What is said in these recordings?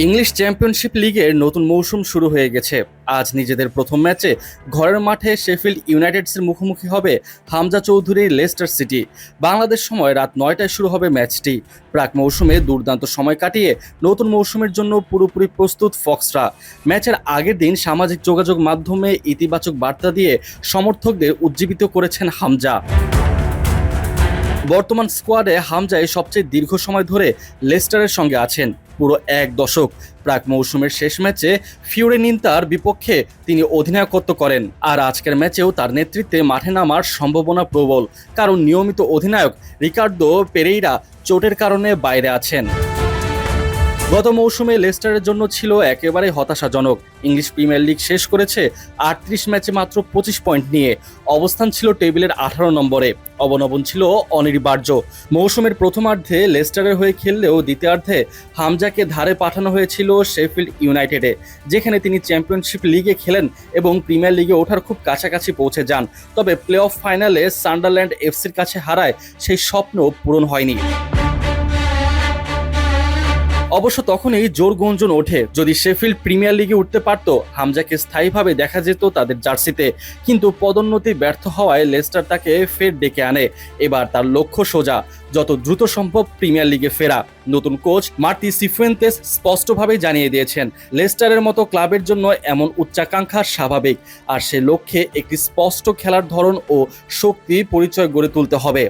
English championship লিগের নতুন মৌসুম শুরু হয়ে গেছে। আজ নিজেদের প্রথম ম্যাচে ঘরের মাঠে শেফিল্ড ইউনাইটেডসের মুখোমুখি হবে হামজা চৌধুরীর লেস্টার সিটি। বাংলাদেশ সময় রাত নয়টায় শুরু হবে ম্যাচটি। প্রাক মৌসুমে দুর্দান্ত সময় কাটিয়ে নতুন মৌসুমের জন্য পুরোপুরি প্রস্তুত ফক্সরা। ম্যাচের আগের দিন সামাজিক যোগাযোগ মাধ্যমে ইতিবাচক বার্তা দিয়ে সমর্থকদের উজ্জীবিত করেছেন হামজা। বর্তমান স্কোয়াডে হামজাই সবচেয়ে দীর্ঘ সময় ধরে লেস্টারের সঙ্গে আছেন। পুরো এক দশক। প্রাক মৌসুমের শেষ ম্যাচে ফিউরে নিন্তার বিপক্ষে তিনি অধিনায়কত্ব করেন। আর আজকের ম্যাচেও তার নেতৃত্বে মাঠে নামার সম্ভাবনা প্রবল। কারণ নিয়মিত অধিনায়ক রিকার্ডো পেরেইরা চোটের কারণে বাইরে আছেন। গত মৌসুমে লেস্টারের জন্য ছিল একেবারে হতাশাজনক। ইংলিশ প্রিমিয়ার লিগ শেষ করেছে আটত্রিশ ম্যাচে মাত্র পঁচিশ পয়েন্ট নিয়ে। অবস্থান ছিল টেবিলের আঠারো নম্বরে। অবনবন ছিল অনিবার্য মৌসুমের প্রথমার্ধে লেস্টারের হয়ে খেললেও দ্বিতীয়ার্ধে হামজাকে ধারে পাঠানো হয়েছিল শেফিল্ড ইউনাইটেডে, যেখানে তিনি চ্যাম্পিয়নশিপ লিগে খেলেন এবং প্রিমিয়ার লিগে ওঠার খুব কাছাকাছি পৌঁছে যান। তবে প্লে অফ ফাইনালে সান্ডারল্যান্ড এফসির কাছে হারায় সেই স্বপ্ন পূরণ হয়নি। অবশ্য তখনই জোর গুঞ্জন ওঠে। যদি শেফিল্ড প্রিমিয়ার লিগে উঠতে পারত, হামজাকে স্থায়ীভাবে দেখা যেত তাদের জার্সিতে। কিন্তু পদোন্নতি ব্যর্থ হওয়ায় লেস্টার তাকে ফের ডেকে আনে। এবার তার লক্ষ্য সোজা। যত দ্রুত সম্ভব প্রিমিয়ার লিগে ফেরা। নতুন কোচ মার্তি সিফুয়েন্তেস স্পষ্টভাবে জানিয়ে দিয়েছেন, লেস্টারের মতো ক্লাবের জন্য এমন উচ্চাকাঙ্ক্ষা স্বাভাবিক। আর সে লক্ষ্যে একটি স্পষ্ট খেলার ধরন ও শক্তি পরিচয় গড়ে তুলতে হবে।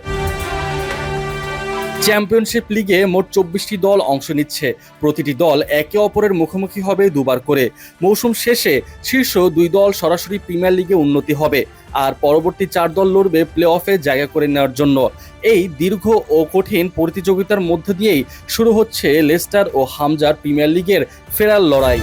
চ্যাম্পিয়নশিপ লিগে মোট চব্বিশটি দল অংশ নিচ্ছে। প্রতিটি দল একে অপরের মুখোমুখি হবে দুবার করে। মৌসুম শেষে শীর্ষ দুই দল সরাসরি প্রিমিয়ার লিগে উন্নতি হবে। আর পরবর্তী চার দল লড়বে প্লে অফে জায়গা করে নেওয়ার জন্য। এই দীর্ঘ ও কঠিন প্রতিযোগিতার মধ্য দিয়েই শুরু হচ্ছে লেস্টার ও হামজার প্রিমিয়ার লিগের ফেরার লড়াই।